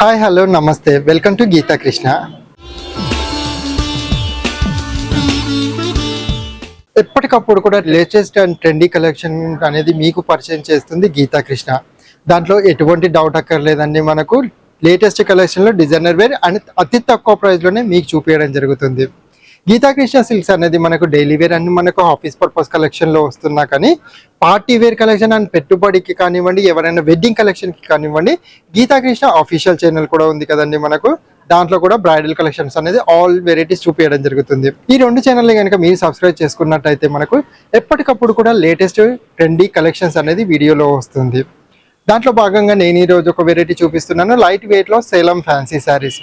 Hi hello namaste welcome to Geetha Krishna ఎప్పటికప్పుడు కూడా latest and trendy collection అనేది మీకు పరిచయం చేస్తుంది గీతా కృష్ణ దాంట్లో ఎటువంటి డౌట్ అక్కర్లేదండి మనకు. లేటెస్ట్ కలెక్షన్లో డిజైనర్ వేర్ అండ్ అతి తక్కువ ప్రైస్లోనే మీకు చూపించడం జరుగుతుంది. గీతా కృష్ణ సిల్క్స్ అనేది మనకు డైలీ వేర్ అండ్ మనకు ఆఫీస్ పర్పస్ కలెక్షన్లో వస్తున్నా కానీ పార్టీ వేర్ కలెక్షన్ అండ్ పెట్టుబడికి కానివ్వండి ఎవరైనా వెడ్డింగ్ కలెక్షన్కి కానివ్వండి గీతా కృష్ణ అఫీషియల్ ఛానల్ కూడా ఉంది కదండి మనకు. దాంట్లో కూడా బ్రైడల్ కలెక్షన్స్ అనేది ఆల్ వెరైటీస్ చూపించడం జరుగుతుంది. ఈ రెండు ఛానల్ని కనుక మీరు సబ్స్క్రైబ్ చేసుకున్నట్టయితే మనకు ఎప్పటికప్పుడు కూడా లేటెస్ట్ ట్రెండీ కలెక్షన్స్ అనేది వీడియోలో వస్తుంది. దాంట్లో భాగంగా నేను ఈ రోజు ఒక వెరైటీ చూపిస్తున్నాను. లైట్ వెయిట్లో సేలం ఫ్యాన్సీ శారీస్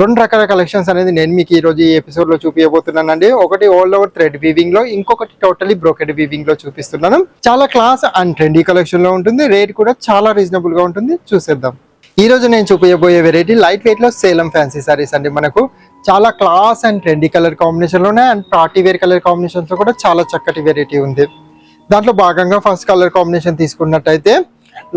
రెండు రకాల కలెక్షన్స్ అనేది నేను మీకు ఈ రోజు ఈ ఎపిసోడ్లో చూపించబోతున్నానండి ఒకటి ఓల్డ్ ఓవర్ థ్రెడ్ వీవింగ్లో ఇంకొకటి టోటలీ బ్రోకెడ్ వీవింగ్లో చూపిస్తున్నాను. చాలా క్లాస్ అండ్ ట్రెండీ కలెక్షన్లో ఉంటుంది. రేట్ కూడా చాలా రీజనబుల్గా ఉంటుంది. చూసేద్దాం. ఈ రోజు నేను చూపించబోయే వెరైటీ లైట్ వెయిట్లో సేలం ఫ్యాన్సీ సారీస్ అండి మనకు. చాలా క్లాస్ అండ్ ట్రెండీ కలర్ కాంబినేషన్లో ఉన్నాయి. అండ్ పార్టీ వేర్ కలర్ కాంబినేషన్స్లో కూడా చాలా చక్కటి వెరైటీ ఉంది. దాంట్లో భాగంగా ఫస్ట్ కలర్ కాంబినేషన్ తీసుకున్నట్టయితే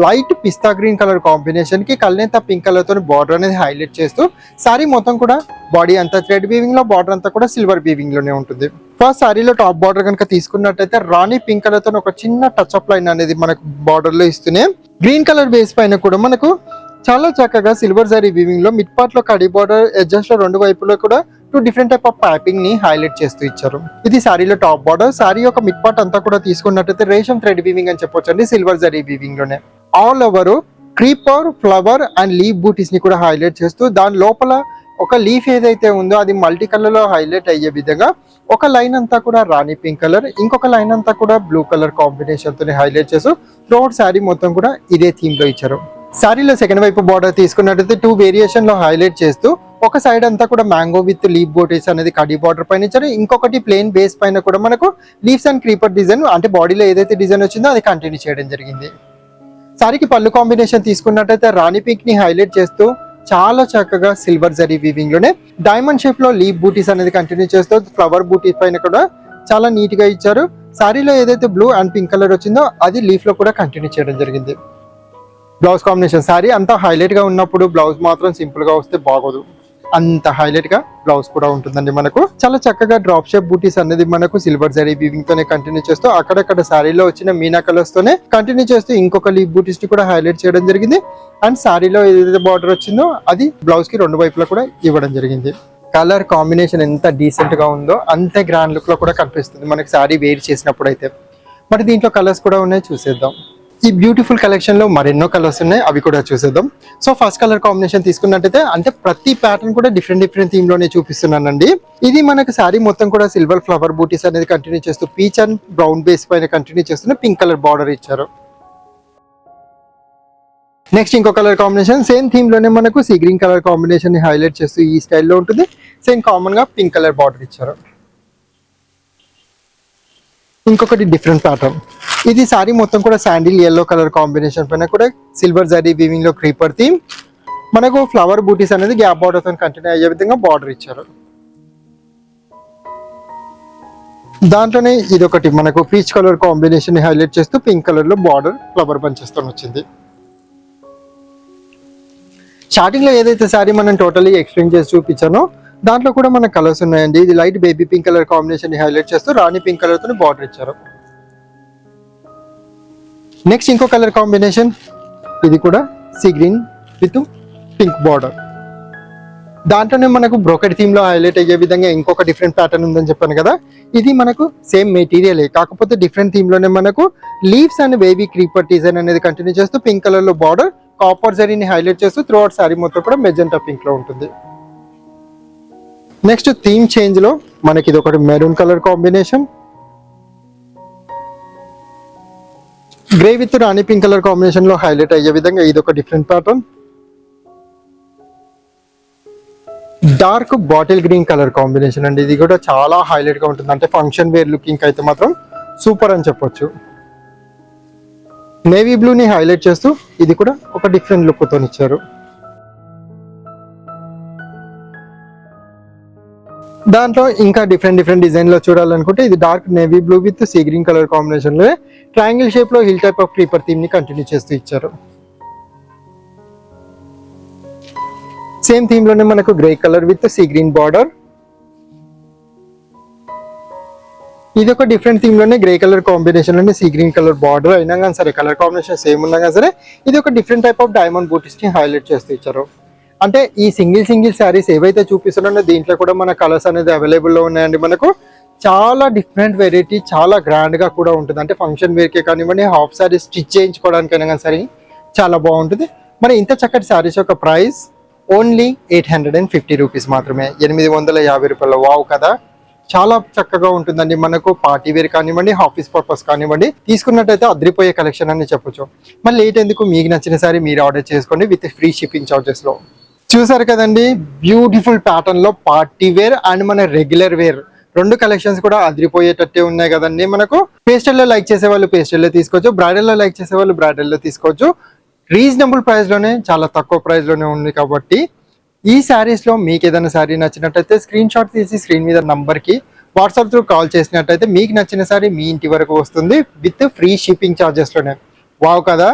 లైట్ పిస్తా గ్రీన్ కలర్ కాంబినేషన్కి కల్నేత పింక్ కలర్తో బార్డర్ అనేది హైలైట్ చేస్తూ సారీ మొత్తం కూడా బాడీ అంతా థ్రెడ్ బీవింగ్లో బార్డర్ అంతా కూడా సిల్వర్ బీవింగ్లోనే ఉంటుంది. ఫస్ట్ సారీలో టాప్ బార్డర్ కనుక తీసుకున్నట్టయితే రాణి పింక్ కలర్తో ఒక చిన్న టచ్ అప్ లైన్ అనేది మనకు బార్డర్లో ఇస్తూనే గ్రీన్ కలర్ బేస్ పైన కూడా మనకు చాలా చక్కగా సిల్వర్ జరీ వీవింగ్లో మిడ్ పార్ట్లో కడి బార్డర్ ఎడ్జెస్లో రెండు వైపులో కూడా టూ డిఫరెంట్ టైప్ ఆఫ్ ప్యాపింగ్ని హైలైట్ చేస్తూ ఇచ్చారు. ఇది సారీలో టాప్ బార్డర్ సారీ యొక్క మిడ్ పార్ట్ అంతా కూడా తీసుకున్నట్టయితే రేషం థ్రెడ్ వీవింగ్ అని చెప్పొచ్చండి silver zari వీవింగ్లోనే. All over creeper flower and leaf బూటీస్ని కూడా హైలైట్ చేస్తూ దాని లోపల ఒక లీఫ్ ఏదైతే ఉందో అది మల్టీ కలర్లో హైలైట్ అయ్యే విధంగా ఒక లైన్ అంతా కూడా రాణి పింక్ కలర్ ఇంకొక లైన్ అంతా కూడా బ్లూ కలర్ కాంబినేషన్తో హైలైట్ చేస్తూ త్రోట్ శారీ మొత్తం కూడా ఇదే థీమ్లో ఇచ్చారు. శారీలో సెకండ్ వైపు బార్డర్ తీసుకున్నట్టయితే టూ వేరియేషన్లో హైలైట్ చేస్తూ ఒక సైడ్ అంతా కూడా మ్యాంగో విత్ లీఫ్ బోటీస్ అనేది కడీ బార్డర్ పైన ఇచ్చారు. ఇంకొకటి ప్లేన్ బేస్ పైన కూడా మనకు లీఫ్స్ అండ్ క్రీపర్ డిజైన్ అంటే బాడీలో ఏదైతే డిజైన్ వచ్చిందో అది కంటిన్యూ చేయడం జరిగింది. సారీకి పళ్ళు కాంబినేషన్ తీసుకున్నట్టయితే రాణి పింక్ని హైలైట్ చేస్తూ చాలా చక్కగా సిల్వర్ జరీ వీవింగ్లోనే. డైమండ్ షేప్లో లీఫ్ బూటీస్ అనేది కంటిన్యూ చేస్తూ ఫ్లవర్ బూటీస్ పైన కూడా చాలా నీట్గా ఇచ్చారు. సారీలో ఏదైతే బ్లూ అండ్ పింక్ కలర్ వచ్చిందో అది లీఫ్లో కూడా కంటిన్యూ చేయడం జరిగింది. బ్లౌజ్ కాంబినేషన్ సారీ అంతా హైలైట్గా ఉన్నప్పుడు బ్లౌజ్ మాత్రం సింపుల్గా వస్తే బాగోదు. అంత హైలైట్గా బ్లౌజ్ కూడా ఉంటుందండి మనకు. చాలా చక్కగా డ్రాప్ షేప్ బూటీస్ అనేది మనకు సిల్వర్ జరీ వీవింగ్ తోనే కంటిన్యూ చేస్తూ అక్కడక్కడ సారీలో వచ్చిన మీనా కలర్స్ తోనే కంటిన్యూ చేస్తూ ఇంకొక లీవ్ బూటీస్ని కూడా హైలైట్ చేయడం జరిగింది. అండ్ సారీలో ఏదైతే బార్డర్ వచ్చిందో అది బ్లౌజ్కి రెండు వైపులా కూడా ఇవ్వడం జరిగింది. కలర్ కాంబినేషన్ ఎంత డీసెంట్గా ఉందో అంతే గ్రాండ్ లుక్లో కూడా కనిపిస్తుంది. మనకి సారీ వేర్ చేసినప్పుడు అయితే మరి దీంట్లో కలర్స్ కూడా ఉన్నాయి చూసేద్దాం. ఈ బ్యూటిఫుల్ కలెక్షన్లో మరెన్నో కలర్స్ ఉన్నాయి. అవి కూడా చూసేద్దాం. సో ఫస్ట్ కలర్ కాంబినేషన్ తీసుకున్నట్టయితే అంటే ప్రతి ప్యాటర్న్ కూడా డిఫరెంట్ డిఫరెంట్ థీమ్లోనే చూపిస్తున్నానండి. ఇది మనకు సారీ మొత్తం కూడా సిల్వర్ ఫ్లవర్ బూటీస్ అనేది కంటిన్యూ చేస్తూ పీచ్ అండ్ బ్రౌన్ బేస్ పైన కంటిన్యూ చేస్తున్న పింక్ కలర్ బార్డర్ ఇచ్చారు. నెక్స్ట్ ఇంకో కలర్ కాంబినేషన్ సేమ్ థీమ్లోనే మనకు సీ గ్రీన్ కలర్ కాంబినేషన్ని హైలైట్ చేస్తూ ఈ స్టైల్లో ఉంటుంది. సేమ్ కామన్గా పింక్ కలర్ బార్డర్ ఇచ్చారు. ఇంకొకటి డిఫరెంట్ ప్యాటర్న్ ఇది సారీ మొత్తం కూడా శాండిల్ ఎల్లో కలర్ కాంబినేషన్ పైన కూడా సిల్వర్ జరీ వీవింగ్లో క్రీపర్ థీమ్ మనకు ఫ్లవర్ బూటీస్ అనేది గ్యాప్ బార్డర్తో కంటిన్యూ అయ్యే విధంగా బార్డర్ ఇచ్చారు. దాంట్లోనే ఇది ఒకటి మనకు పీచ్ కలర్ కాంబినేషన్ హైలైట్ చేస్తూ పింక్ కలర్లో బార్డర్ ఫ్లవర్ బంచెస్తో వచ్చింది. స్టార్టింగ్లో ఏదైతే సారీ మనం టోటలీ ఎక్స్ప్లెయిన్ చేసి చూపించానో దాంట్లో కూడా మన కలర్స్ ఉన్నాయండి. ఇది లైట్ బేబీ పింక్ కలర్ కాంబినేషన్ని హైలైట్ చేస్తూ రాణి పింక్ కలర్తో బార్డర్ ఇచ్చారు. నెక్స్ట్ ఇంకో కలర్ కాంబినేషన్ ఇది కూడా sea green with pink border. దాంట్లోనే మనకు బ్రోకెడ్ థీమ్లో హైలైట్ అయ్యే విధంగా ఇంకొక డిఫరెంట్ ప్యాటర్న్ ఉందని చెప్పాను కదా. ఇది మనకు సేమ్ మెటీరియల్ కాకపోతే డిఫరెంట్ థీమ్లోనే మనకు leaves and wavy creeper design అనేది కంటిన్యూ చేస్తూ పింక్ కలర్లో బార్డర్ కాపర్ జరీని హైలైట్ చేస్తూ త్రూ అవుట్ సారీ మొత్తం కూడా మెజెంటా పింక్లో ఉంటుంది. నెక్స్ట్ థీమ్ చేంజ్లో మనకి ఇది ఒకటి maroon colour combination grey with rani pink colour కాంబినేషన్లో హైలైట్ అయ్యే విధంగా ఇది ఒక different pattern dark bottle green colour combination అండి. ఇది కూడా చాలా హైలైట్గా ఉంటుంది. అంటే ఫంక్షన్ వేర్ లుకింగ్ అయితే మాత్రం సూపర్ అని చెప్పొచ్చు. నేవీ బ్లూని హైలైట్ చేస్తూ ఇది కూడా ఒక డిఫరెంట్ లుక్తో ఇచ్చారు. దాంట్లో ఇంకా డిఫరెంట్ డిఫరెంట్ డిజైన్లో చూడాలనుకుంటే ఇది dark navy blue with sea green colour కాంబినేషన్లో ట్రయాంగిల్ షేప్లో హిల్ టైప్ ఆఫ్ క్రీపర్ థీమ్ని కంటిన్యూ చేస్తూ ఇచ్చారు. సేమ్ థీమ్లోనే మనకు grey colour with sea green border ఇది ఒక డిఫరెంట్ థీమ్లోనే గ్రే కలర్ కాంబినేషన్లోనే సీ గ్రీన్ కలర్ బార్డర్ అయినా కానీ సరే కలర్ కాంబినేషన్ సేమ్ ఉన్నా కానీ సరే ఇది ఒక డిఫరెంట్ టైప్ ఆఫ్ డైమండ్ బూటిస్ని హైలైట్ చేస్తూ ఇచ్చారు. అంటే ఈ సింగిల్ సింగిల్ శారీస్ ఏవైతే చూపిస్తున్నారో దీంట్లో కూడా మన కలర్స్ అనేది అవైలబుల్లో ఉన్నాయండి. మనకు చాలా డిఫరెంట్ వెరైటీ చాలా గ్రాండ్గా కూడా ఉంటుంది. అంటే ఫంక్షన్ వేర్కే కానివ్వండి హాఫ్ శారీ స్టిచ్ చేయించుకోవడానికైనా కానీ సరే చాలా బాగుంటుంది. మరి ఇంత చక్కటి శారీస్ యొక్క price only eight hundred and fifty rupees మాత్రమే. ఎనిమిది వందల యాభై రూపాయలు వావ్ కదా. చాలా చక్కగా ఉంటుందండి. మనకు పార్టీ వేర్ కానివ్వండి ఆఫీస్ పర్పస్ కానివ్వండి తీసుకున్నట్టయితే అద్రిపోయే కలెక్షన్ అని చెప్పొచ్చు. మళ్ళీ లేట్ ఎందుకు? మీకు నచ్చిన సారీ మీరు ఆర్డర్ చేసుకోండి విత్ ఫ్రీ షిప్పింగ్ చార్జెస్లో చూసారు కదండి? బ్యూటిఫుల్ ప్యాటర్న్లో పార్టీ వేర్ అండ్ మన రెగ్యులర్ వేర్ రెండు కలెక్షన్స్ కూడా అదిరిపోయేటట్టే ఉన్నాయి కదండి. మనకు పేస్టల్లో లైక్ చేసే వాళ్ళు పేస్టల్లో తీసుకోవచ్చు బ్రైడల్లో లైక్ చేసే వాళ్ళు బ్రైడల్లో తీసుకోవచ్చు. రీజనబుల్ ప్రైస్లోనే చాలా తక్కువ ప్రైస్లోనే ఉంది కాబట్టి ఈ శారీస్లో మీకు ఏదైనా శారీ నచ్చినట్టయితే స్క్రీన్ షాట్ తీసి స్క్రీన్ మీద నంబర్కి వాట్సాప్ త్రూ కాల్ చేసినట్టయితే మీకు నచ్చిన శారీ మీ ఇంటి వరకు వస్తుంది విత్ ఫ్రీ షిప్పింగ్ చార్జెస్లోనే. వావ్ కదా?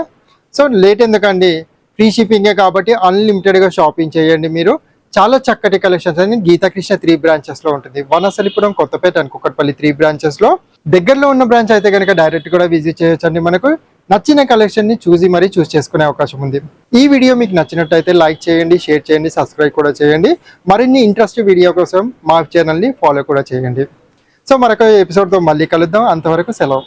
సో లేట్ ఎందుకండి? ఫ్రీ షిప్పింగే కాబట్టి అన్లిమిటెడ్గా షాపింగ్ చేయండి మీరు. చాలా చక్కటి కలెక్షన్స్ అని గీతాకృష్ణ త్రీ బ్రాంచెస్లో ఉంటుంది. వనసలిపురం కొత్తపేట అని కుక్కట్పల్లి త్రీ బ్రాంచెస్లో. దగ్గరలో ఉన్న బ్రాంచ్ అయితే కనుక డైరెక్ట్ కూడా విజిట్ చేయొచ్చండి మనకు. నచ్చిన కలెక్షన్ని చూసి మరీ చూస్ చేసుకునే అవకాశం ఉంది. ఈ వీడియో మీకు నచ్చినట్టయితే లైక్ చేయండి షేర్ చేయండి సబ్స్క్రైబ్ కూడా చేయండి. మరిన్ని ఇంట్రెస్ట్ వీడియో కోసం మా ఛానల్ని ఫాలో కూడా చేయండి. సో మరొక ఎపిసోడ్తో మళ్ళీ కలుద్దాం. అంతవరకు సెలవు.